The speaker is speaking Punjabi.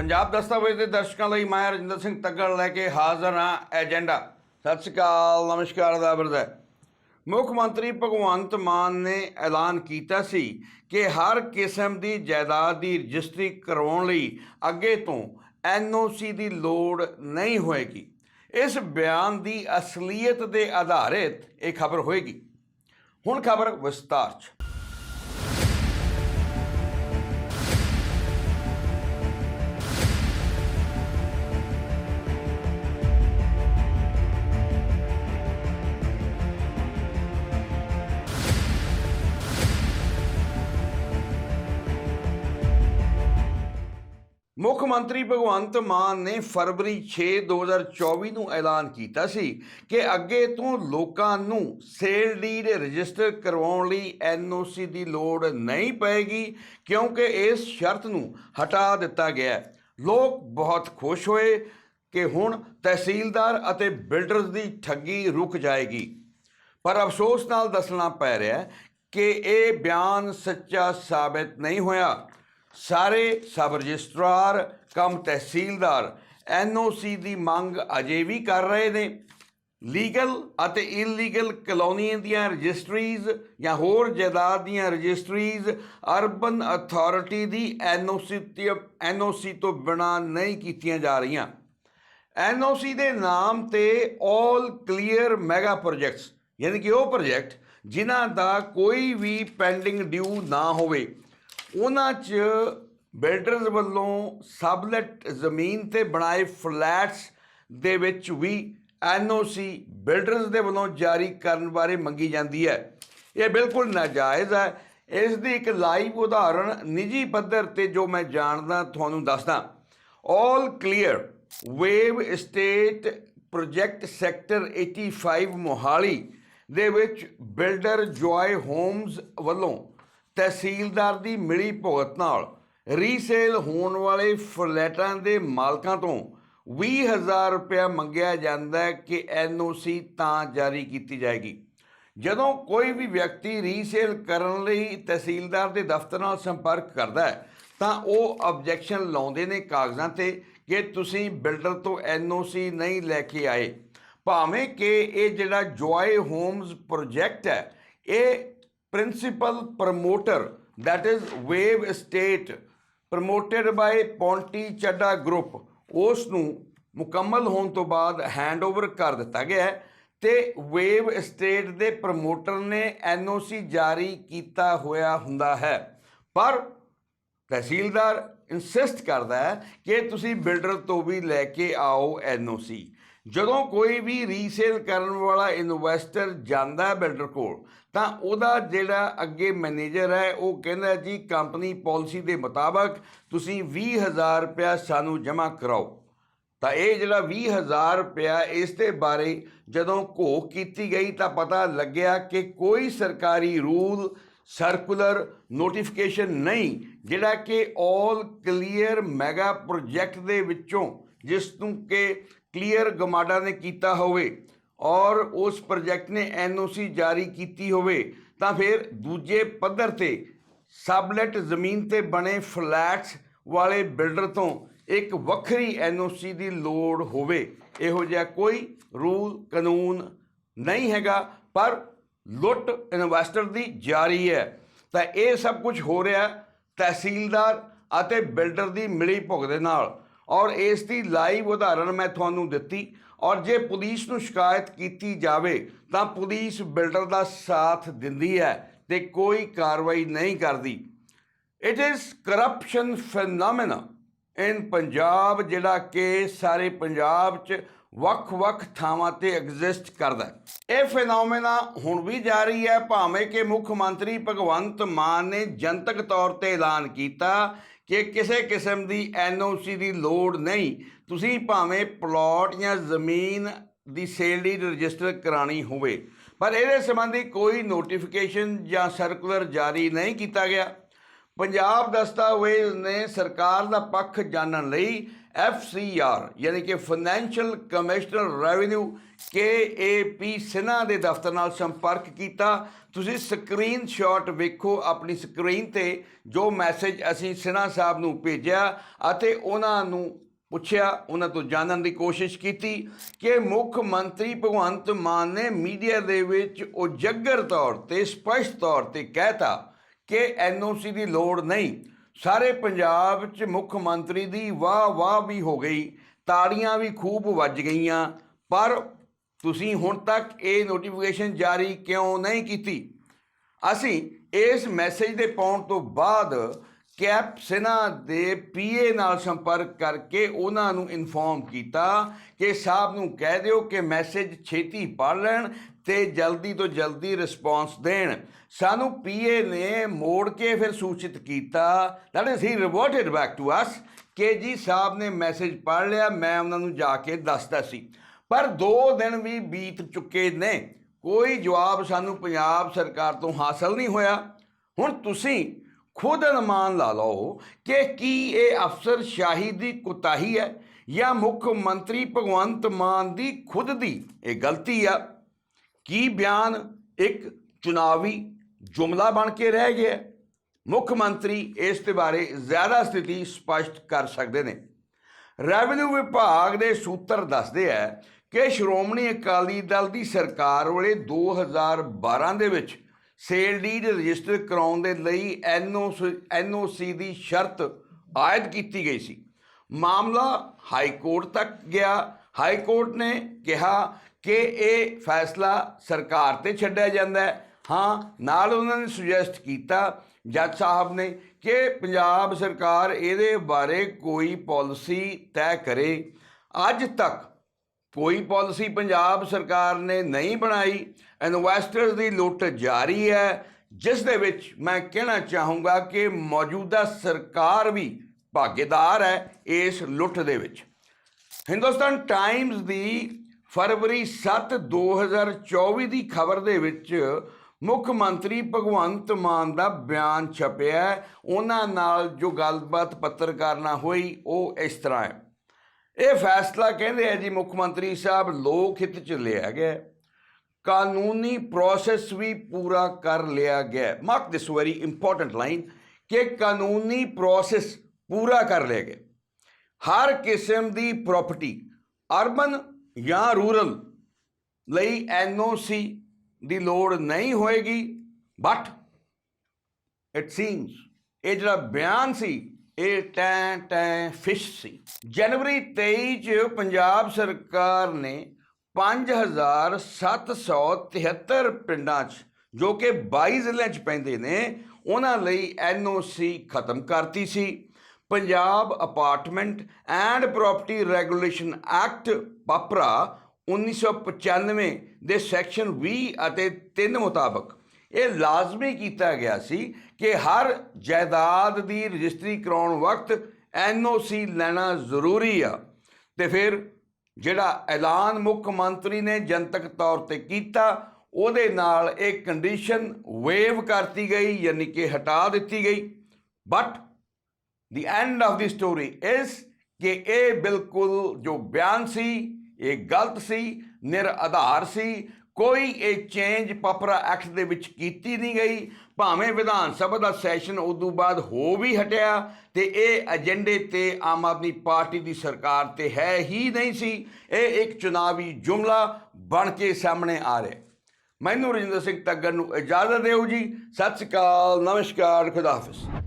ਪੰਜਾਬ ਦਸਤਾਵੇਜ਼ ਦੇ ਦਰਸ਼ਕਾਂ ਲਈ ਮੈਂ ਰਜਿੰਦਰ ਸਿੰਘ ਤੱਗੜ ਲੈ ਕੇ ਹਾਜ਼ਰ ਹਾਂ ਏਜੰਡਾ। ਸਤਿ ਸ਼੍ਰੀ ਅਕਾਲ, ਨਮਸਕਾਰ ਦਾ ਹੈ। ਮੁੱਖ ਮੰਤਰੀ ਭਗਵੰਤ ਮਾਨ ਨੇ ਐਲਾਨ ਕੀਤਾ ਸੀ ਕਿ ਹਰ ਕਿਸਮ ਦੀ ਜਾਇਦਾਦ ਦੀ ਰਜਿਸਟਰੀ ਕਰਵਾਉਣ ਲਈ ਅੱਗੇ ਤੋਂ ਐਨਓਸੀ ਦੀ ਲੋੜ ਨਹੀਂ ਹੋਏਗੀ। ਇਸ ਬਿਆਨ ਦੀ ਅਸਲੀਅਤ ਦੇ ਆਧਾਰਿਤ ਇਹ ਖਬਰ ਹੋਏਗੀ। ਹੁਣ ਖਬਰ ਵਿਸਤਾਰ 'ਚ। ਮੁੱਖ ਮੰਤਰੀ ਭਗਵੰਤ ਮਾਨ ਨੇ ਫਰਵਰੀ 6 2024 ਨੂੰ ਐਲਾਨ ਕੀਤਾ ਸੀ ਕਿ ਅੱਗੇ ਤੋਂ ਲੋਕਾਂ ਨੂੰ ਸੇਲ ਡੀਡ ਰਜਿਸਟਰ ਕਰਵਾਉਣ ਲਈ ਐਨਓਸੀ ਦੀ ਲੋੜ ਨਹੀਂ ਪਏਗੀ, ਕਿਉਂਕਿ ਇਸ ਸ਼ਰਤ ਨੂੰ ਹਟਾ ਦਿੱਤਾ ਗਿਆ ਹੈ। ਲੋਕ ਬਹੁਤ ਖੁਸ਼ ਹੋਏ ਕਿ ਹੁਣ ਤਹਿਸੀਲਦਾਰ ਅਤੇ ਬਿਲਡਰਸ ਦੀ ਠੱਗੀ ਰੁਕ ਜਾਏਗੀ। ਪਰ ਅਫਸੋਸ ਨਾਲ ਦੱਸਣਾ ਪੈ ਰਿਹਾ ਹੈ ਕਿ ਇਹ ਬਿਆਨ ਸੱਚਾ ਸਾਬਤ ਨਹੀਂ ਹੋਇਆ। ਸਾਰੇ ਸਬ ਰਜਿਸਟਰਾਰ, ਕਮ ਤਹਿਸੀਲਦਾਰ ਐਨਓਸੀ ਦੀ ਮੰਗ ਅਜੇ ਵੀ ਕਰ ਰਹੇ ਨੇ। ਲੀਗਲ ਅਤੇ ਇਲੀਗਲ ਕਲੋਨੀਆਂ ਦੀਆਂ ਰਜਿਸਟਰੀਜ਼ ਜਾਂ ਹੋਰ ਜਾਇਦਾਦ ਦੀਆਂ ਰਜਿਸਟਰੀਜ਼ ਅਰਬਨ ਅਥਾਰਟੀ ਦੀ ਐਨਓਸੀ ਤੇ ਐਨਓਸੀ ਤੋਂ ਬਿਨਾ ਨਹੀਂ ਕੀਤੀਆਂ ਜਾ ਰਹੀਆਂ। ਐਨਓਸੀ ਦੇ ਨਾਮ ਤੇ 올 ਕਲੀਅਰ ਮੈਗਾ ਪ੍ਰੋਜੈਕਟਸ ਯਾਨੀ ਕਿ ਉਹ ਪ੍ਰੋਜੈਕਟ ਜਿਨ੍ਹਾਂ ਦਾ ਕੋਈ ਵੀ ਪੈਂਡਿੰਗ ਡਿਊ ਨਾ ਹੋਵੇ। ਉਹਨਾਂ 'ਚ ਬਿਲਡਰਸ ਵੱਲੋਂ ਸਬਲੈਟ ਜ਼ਮੀਨ ਤੇ ਬਣਾਏ ਫਲੈਟਸ ਦੇ ਵਿੱਚ ਵੀ ਐਨਓਸੀ ਬਿਲਡਰਸ ਦੇ ਵੱਲੋਂ ਜਾਰੀ ਕਰਨ ਬਾਰੇ ਮੰਗੀ ਜਾਂਦੀ ਹੈ। ਇਹ ਬਿਲਕੁਲ ਨਾਜਾਇਜ਼ ਹੈ। ਇਸ ਦੀ ਇੱਕ ਲਾਈਵ ਉਦਾਹਰਣ ਨਿੱਜੀ ਪੱਧਰ ਤੇ ਜੋ ਮੈਂ ਜਾਣਦਾ, ਤੁਹਾਨੂੰ ਦੱਸਦਾ। All clear wave state project sector 85 Mohali ਦੇ ਵਿੱਚ ਬਿਲਡਰ ਜੋਏ ਹੋਮਸ ਵੱਲੋਂ ਤਹਿਸੀਲਦਾਰ ਦੀ ਮਿਲੀ ਭੁਗਤ ਨਾਲ ਰੀਸੇਲ ਹੋਣ ਵਾਲੇ ਫਲੈਟਾਂ ਦੇ ਮਾਲਕਾਂ ਤੋਂ 20000 ਰੁਪਇਆ ਮੰਗਿਆ ਜਾਂਦਾ ਹੈ ਕਿ ਐਨਓਸੀ ਤਾਂ ਜਾਰੀ ਕੀਤੀ ਜਾਏਗੀ। ਜਦੋਂ ਕੋਈ ਵੀ ਵਿਅਕਤੀ ਰੀਸੇਲ ਕਰਨ ਲਈ ਤਹਿਸੀਲਦਾਰ ਦੇ ਦਫ਼ਤਰ ਨਾਲ ਸੰਪਰਕ ਕਰਦਾ ਹੈ, ਤਾਂ ਉਹ ਆਬਜੈਕਸ਼ਨ ਲਾਉਂਦੇ ਨੇ ਕਾਗਜ਼ਾਂ ਤੇ ਕਿ ਤੁਸੀਂ ਬਿਲਡਰ ਤੋਂ ਐਨਓਸੀ ਨਹੀਂ ਲੈ ਕੇ ਆਏ। ਭਾਵੇਂ ਕਿ ਇਹ ਜਿਹੜਾ ਜੋਏ ਹੋਮਸ ਪ੍ਰੋਜੈਕਟ ਹੈ, ਇਹ principal promoter that is wave state, promoted by Ponty Chadha group ਉਸ ਨੂੰ ਮੁਕੰਮਲ ਹੋਣ ਤੋਂ ਬਾਅਦ ਹੈਂਡਓਵਰ ਕਰ ਦਿੱਤਾ ਗਿਆ ਹੈ ਤੇ ਵੇਵ ਸਟੇਟ ਦੇ ਪ੍ਰਮੋਟਰ ਨੇ ਐਨਓਸੀ ਜਾਰੀ ਕੀਤਾ ਹੋਇਆ ਹੁੰਦਾ ਹੈ। ਪਰ ਤਹਿਸੀਲਦਾਰ ਇਨਸਿਸਟ ਕਰਦਾ ਹੈ ਕਿ ਤੁਸੀਂ ਬਿਲਡਰ ਤੋਂ ਵੀ ਲੈ ਕੇ ਆਓ ਐਨਓਸੀ ਜਦੋਂ ਕੋਈ ਵੀ ਰੀਸੇਲ ਕਰਨ ਵਾਲਾ ਇਨਵੈਸਟਰ ਜਾਂਦਾ ਹੈ ਬਿਲਡਰ ਕੋਲ, ਤਾਂ ਉਹਦਾ ਜਿਹੜਾ ਅੱਗੇ ਮੈਨੇਜਰ ਹੈ, ਉਹ ਕਹਿੰਦਾ ਜੀ ਕੰਪਨੀ ਪਾਲਿਸੀ ਦੇ ਮੁਤਾਬਕ ਤੁਸੀਂ 20000 ਰੁਪਇਆ ਸਾਨੂੰ ਜਮ੍ਹਾਂ ਕਰਾਓ। ਤਾਂ ਇਹ ਜਿਹੜਾ 20000 ਰੁਪਇਆ ਇਸ ਦੇ ਬਾਰੇ ਜਦੋਂ ਘੋਖ ਕੀਤੀ ਗਈ, ਤਾਂ ਪਤਾ ਲੱਗਿਆ ਕਿ ਕੋਈ ਸਰਕਾਰੀ ਰੂਲ ਸਰਕੂਲਰ ਨੋਟੀਫਿਕੇਸ਼ਨ ਨਹੀਂ, ਜਿਹੜਾ ਕਿ 올 ਕਲੀਅਰ ਮੈਗਾ ਪ੍ਰੋਜੈਕਟ ਦੇ ਵਿੱਚੋਂ, ਜਿਸ ਨੂੰ ਕਿ ਕਲੀਅਰ ਗਮਾਡਾ ਨੇ ਕੀਤਾ ਹੋਵੇ ਔਰ ਉਸ ਪ੍ਰੋਜੈਕਟ ਨੇ ਐਨਓਸੀ ਜਾਰੀ ਕੀਤੀ ਹੋਵੇ, ਤਾਂ ਫਿਰ ਦੂਜੇ ਪੱਧਰ ਤੇ ਸਬਲੈਟ ਜ਼ਮੀਨ ਤੇ ਬਣੇ ਫਲੈਟਸ ਵਾਲੇ ਬਿਲਡਰ ਤੋਂ ਇੱਕ ਵੱਖਰੀ ਐਨਓਸੀ ਦੀ ਲੋੜ ਹੋਵੇ। ਇਹੋ ਜਿਹਾ ਕੋਈ ਰੂਲ ਕਾਨੂੰਨ ਨਹੀਂ ਹੈਗਾ, ਪਰ ਲੁੱਟ ਇਨਵੈਸਟਰ ਦੀ ਜਾਰੀ ਹੈ। ਤਾਂ ਇਹ ਸਭ ਕੁਝ ਹੋ ਰਿਹਾ ਤਹਿਸੀਲਦਾਰ ਅਤੇ ਬਿਲਡਰ ਦੀ ਮਿਲੀ ਭੁਗਤ ਦੇ ਨਾਲ। ਔਰ ਇਸ ਦੀ ਲਾਈਵ ਉਦਾਹਰਣ ਮੈਂ ਤੁਹਾਨੂੰ ਦਿੱਤੀ। ਔਰ ਜੇ ਪੁਲਿਸ ਨੂੰ ਸ਼ਿਕਾਇਤ ਕੀਤੀ ਜਾਵੇ, ਤਾਂ ਪੁਲਿਸ ਬਿਲਡਰ ਦਾ ਸਾਥ ਦਿੰਦੀ ਹੈ ਤੇ ਕੋਈ ਕਾਰਵਾਈ ਨਹੀਂ ਕਰਦੀ। It is corruption phenomena in Punjab ਜਿਹੜਾ ਕਿ ਸਾਰੇ ਪੰਜਾਬ 'ਚ ਵੱਖ-ਵੱਖ ਥਾਵਾਂ ਤੇ ਐਗਜ਼ਿਸਟ ਕਰਦਾ ਇਹ ਫੈਨੋਮੇਨਾ ਹੁਣ ਵੀ ਜਾਰੀ ਹੈ, ਭਾਵੇਂ ਕਿ ਮੁੱਖ ਮੰਤਰੀ ਭਗਵੰਤ ਮਾਨ ਨੇ ਜਨਤਕ ਤੌਰ ਤੇ ਐਲਾਨ ਕੀਤਾ ਕਿ ਕਿਸੇ ਕਿਸਮ ਦੀ ਐਨਓਸੀ ਦੀ ਲੋੜ ਨਹੀਂ। ਤੁਸੀਂ ਭਾਵੇਂ ਪਲਾਟ ਜਾਂ ਜ਼ਮੀਨ ਦੀ ਸੇਲ ਲਈ ਰਜਿਸਟਰ ਕਰਾਣੀ ਹੋਵੇ, ਪਰ ਇਹਦੇ ਸੰਬੰਧੀ ਕੋਈ ਨੋਟੀਫਿਕੇਸ਼ਨ ਜਾਂ ਸਰਕੂਲਰ ਜਾਰੀ ਨਹੀਂ ਕੀਤਾ ਗਿਆ। ਪੰਜਾਬ ਦਸਤਾਵੇਜ਼ ਨੇ ਸਰਕਾਰ ਦਾ ਪੱਖ ਜਾਣਨ ਲਈ FCR ਯਾਨੀ ਕਿ financial commissioner revenue KAP Sinha ਦੇ ਦਫ਼ਤਰ ਨਾਲ ਸੰਪਰਕ ਕੀਤਾ। ਤੁਸੀਂ ਸਕਰੀਨਸ਼ਾਟ ਵੇਖੋ ਆਪਣੀ ਸਕਰੀਨ ਤੇ, ਜੋ ਮੈਸੇਜ ਅਸੀਂ ਸਿਨਾ ਸਾਹਿਬ ਨੂੰ ਭੇਜਿਆ ਅਤੇ ਉਹਨਾਂ ਨੂੰ ਪੁੱਛਿਆ, ਉਹਨਾਂ ਤੋਂ ਜਾਣਨ ਦੀ ਕੋਸ਼ਿਸ਼ ਕੀਤੀ ਕਿ ਮੁੱਖ ਮੰਤਰੀ ਭਗਵੰਤ ਮਾਨ ਨੇ ਮੀਡੀਆ ਦੇ ਵਿੱਚ ਉਜਗਰ ਤੌਰ ਤੇ ਸਪਸ਼ਟ ਤੌਰ ਤੇ ਕਹਿਤਾ ਕਿ ਐਨਓਸੀ ਦੀ ਲੋੜ ਨਹੀਂ। ਸਾਰੇ ਪੰਜਾਬ 'ਚ ਮੁੱਖ ਮੰਤਰੀ ਦੀ ਵਾਹ ਵਾਹ ਵੀ ਹੋ ਗਈ, ਤਾੜੀਆਂ ਵੀ ਖੂਬ ਵੱਜ ਗਈਆਂ, ਪਰ ਤੁਸੀਂ ਹੁਣ ਤੱਕ ਇਹ ਨੋਟੀਫਿਕੇਸ਼ਨ ਜਾਰੀ ਕਿਉਂ ਨਹੀਂ ਕੀਤੀ? ਅਸੀਂ ਇਸ ਮੈਸੇਜ ਦੇ ਪਾਉਣ ਤੋਂ ਬਾਅਦ ਕੈਪ ਸਿਨਾ ਦੇ ਪੀਏ ਨਾਲ ਸੰਪਰਕ ਕਰਕੇ ਉਹਨਾਂ ਨੂੰ ਇਨਫੋਰਮ ਕੀਤਾ ਕਿ ਸਾਹਿਬ ਨੂੰ ਕਹਿ ਦਿਓ ਕਿ ਮੈਸੇਜ ਛੇਤੀ ਪੜ ਲੈਣ ਤੇ ਜਲਦੀ ਤੋਂ ਜਲਦੀ ਰਿਸਪੌਂਸ ਦੇਣ। ਸਾਨੂੰ ਪੀਏ ਨੇ ਮੋੜ ਕੇ ਫਿਰ ਸੂਚਿਤ ਕੀਤਾ। That is he reverted back to us ਕਿ ਜੀ ਸਾਹਿਬ ਨੇ ਮੈਸੇਜ ਪੜ ਲਿਆ, ਮੈਂ ਉਹਨਾਂ ਨੂੰ ਜਾ ਕੇ ਦੱਸਦਾ ਸੀ। ਪਰ 2 ਦਿਨ ਵੀ ਬੀਤ ਚੁੱਕੇ ਨੇ। ਕੋਈ ਜਵਾਬ ਸਾਨੂੰ ਪੰਜਾਬ ਸਰਕਾਰ ਤੋਂ ਹਾਸਲ ਨਹੀਂ ਹੋਇਆ। ਹੁਣ ਤੁਸੀਂ ਖੁਦ ਅਨੁਮਾਨ ਲਾ ਲਓ ਕਿ ਕੀ ਇਹ ਅਫਸਰ ਸ਼ਾਹੀ ਦੀ ਕੁਤਾਹੀ ਹੈ ਜਾਂ ਮੁੱਖ ਮੰਤਰੀ ਭਗਵੰਤ ਮਾਨ ਦੀ ਖੁਦ ਦੀ? ਇਹ ਗਲਤੀ ਆ। ਕੀ ਬਿਆਨ ਇੱਕ ਚੁਣਾਵੀ ਜੁਮਲਾ ਬਣ ਕੇ ਰਹਿ ਗਿਆ ਮੁੱਖ ਮੰਤਰੀ ਇਸ ਦੇ ਬਾਰੇ ਜ਼ਿਆਦਾ ਸਥਿਤੀ ਸਪਸ਼ਟ ਕਰ ਸਕਦੇ ਨੇ। ਰੈਵਨਿਊ ਵਿਭਾਗ ਦੇ ਸੂਤਰ ਦੱਸਦੇ ਆ ਕਿ ਸ਼੍ਰੋਮਣੀ ਅਕਾਲੀ ਦਲ ਦੀ ਸਰਕਾਰ ਵੇਲੇ 2012 ਦੇ ਵਿੱਚ ਸੇਲ ਡੀਡ ਰਜਿਸਟਰ ਕਰਾਉਣ ਦੇ ਲਈ ਐਨਓਸੀ ਦੀ ਸ਼ਰਤ ਆਇਦ ਕੀਤੀ ਗਈ ਸੀ। ਮਾਮਲਾ ਹਾਈ ਕੋਰਟ ਤੱਕ ਗਿਆ। ਹਾਈ ਕੋਰਟ ਨੇ ਕਿਹਾ ਕਿ ਇਹ ਫੈਸਲਾ ਸਰਕਾਰ ਤੇ ਛੱਡਿਆ ਜਾਂਦਾ ਹੈ। ਹਾਂ, ਨਾਲ ਉਹਨਾਂ ਨੇ ਸੁਜੈਸਟ ਕੀਤਾ, ਜੱਜ ਸਾਹਿਬ ਨੇ, ਕਿ ਪੰਜਾਬ ਸਰਕਾਰ ਇਹਦੇ ਬਾਰੇ ਕੋਈ ਪਾਲਿਸੀ ਤੈਅ ਕਰੇ। ਅੱਜ ਤੱਕ ਕੋਈ ਪਾਲਿਸੀ ਪੰਜਾਬ ਸਰਕਾਰ ਨੇ ਨਹੀਂ ਬਣਾਈ। ਇਨਵੈਸਟਰਸ ਦੀ ਲੁੱਟ ਜਾਰੀ ਹੈ, ਜਿਸ ਦੇ ਵਿੱਚ ਮੈਂ ਕਹਿਣਾ ਚਾਹੂੰਗਾ ਕਿ ਮੌਜੂਦਾ ਸਰਕਾਰ ਵੀ ਭਾਗੀਦਾਰ ਹੈ ਇਸ ਲੁੱਟ ਦੇ ਵਿੱਚ। ਹਿੰਦੁਸਤਾਨ ਟਾਈਮਜ਼ ਦੀ ਫਰਵਰੀ 7 2024 ਦੀ ਖਬਰ ਦੇ ਵਿੱਚ ਮੁੱਖ ਮੰਤਰੀ ਭਗਵੰਤ ਮਾਨ ਦਾ ਬਿਆਨ ਛਪਿਆ ਉਹਨਾਂ ਨਾਲ ਜੋ ਗੱਲਬਾਤ ਪੱਤਰਕਾਰ ਨਾਲ ਹੋਈ, ਉਹ ਇਸ ਤਰ੍ਹਾਂ ਹੈ। ਇਹ ਫੈਸਲਾ ਕਹਿੰਦੇ ਆ ਜੀ, ਮੁੱਖ ਮੰਤਰੀ ਸਾਹਿਬ ਲੋਕ ਹਿੱਤ ਚ ਲਿਆ ਗਿਆ ਕਾਨੂੰਨੀ ਪ੍ਰੋਸੈਸ ਵੀ ਪੂਰਾ ਕਰ ਲਿਆ ਗਿਆ mark this very important line ਕਿ ਕਾਨੂੰਨੀ ਪ੍ਰੋਸੈਸ ਪੂਰਾ ਕਰ ਲਿਆ ਗਿਆ। ਹਰ ਕਿਸਮ ਦੀ ਪ੍ਰਾਪਰਟੀ ਅਰਬਨ ਜਾਂ ਰੂਰਲ ਲਈ ਐਨਓਸੀ ਦੀ ਲੋੜ ਨਹੀਂ ਹੋਏਗੀ ਬਟ ਇਟ ਸੀਮਸ ਇਹ ਜਿਹੜਾ ਬਿਆਨ ਸੀ, ਇਹ ਟੈਂ ਟੈਂ ਫਿਸ਼ ਸੀ। ਜਨਵਰੀ 23 ਚ ਪੰਜਾਬ ਸਰਕਾਰ ਨੇ 5773 ਪਿੰਡਾਂ 'ਚ, ਜੋ ਕਿ 22 ਜ਼ਿਲ੍ਹਿਆਂ 'ਚ ਪੈਂਦੇ ਨੇ, ਉਹਨਾਂ ਲਈ ਐਨਓਸੀ ਖਤਮ ਕਰਤੀ ਸੀ। Punjab apartment and property regulation act PAPRA 1995 ਦੇ ਸੈਕਸ਼ਨ 20 ਅਤੇ 3 ਮੁਤਾਬਕ। ਇਹ ਲਾਜ਼ਮੀ ਕੀਤਾ ਗਿਆ ਸੀ ਕਿ ਹਰ ਜਾਇਦਾਦ ਦੀ ਰਜਿਸਟਰੀ ਕਰਾਉਣ ਵਕਤ ਐਨਓਸੀ ਲੈਣਾ ਜ਼ਰੂਰੀ ਆ। ਤੇ ਫਿਰ ਜਿਹੜਾ ਐਲਾਨ ਮੁੱਖ ਮੰਤਰੀ ਨੇ ਜਨਤਕ ਤੌਰ ਤੇ ਕੀਤਾ, ਉਹਦੇ ਨਾਲ ਇਹ ਕੰਡੀਸ਼ਨ ਵੇਵ ਕਰਤੀ ਗਈ, ਯਾਨੀ ਕਿ ਹਟਾ ਦਿੱਤੀ ਗਈ। But the end of the story is ਕਿ ਇਹ ਬਿਲਕੁਲ ਜੋ ਬਿਆਨ ਸੀ ਇਹ ਗਲਤ ਸੀ ਨਿਰ ਆਧਾਰ ਸੀ ਕੋਈ ਇਹ ਚੇਂਜ ਪਪਰਾ ਐਕਟ ਦੇ ਵਿੱਚ ਕੀਤੀ ਨਹੀਂ ਗਈ ਭਾਵੇਂ ਵਿਧਾਨ ਸਭਾ ਦਾ ਸੈਸ਼ਨ ਉਦੋਂ ਬਾਅਦ ਹੋ ਵੀ ਹਟਿਆ ਤੇ ਇਹ ਏਜੰਡੇ ਤੇ ਆਮ ਆਦਮੀ ਪਾਰਟੀ ਦੀ ਸਰਕਾਰ ਤੇ ਹੈ ਹੀ ਨਹੀਂ ਸੀ ਇਹ ਇੱਕ ਚੁਣਾਵੀ ਜੁਮਲਾ ਬਣ ਕੇ ਸਾਹਮਣੇ ਆ ਰਿਹਾ ਮੈਨੂੰ ਰਜਿੰਦਰ ਸਿੰਘ ਤੱਗਰ ਨੂੰ ਇਜਾਜ਼ਤ ਦਿਓ ਜੀ ਸਤਿ ਸ਼੍ਰੀ ਅਕਾਲ ਨਮਸਕਾਰ ਖੁਦਾ ਹਾਫਿਜ਼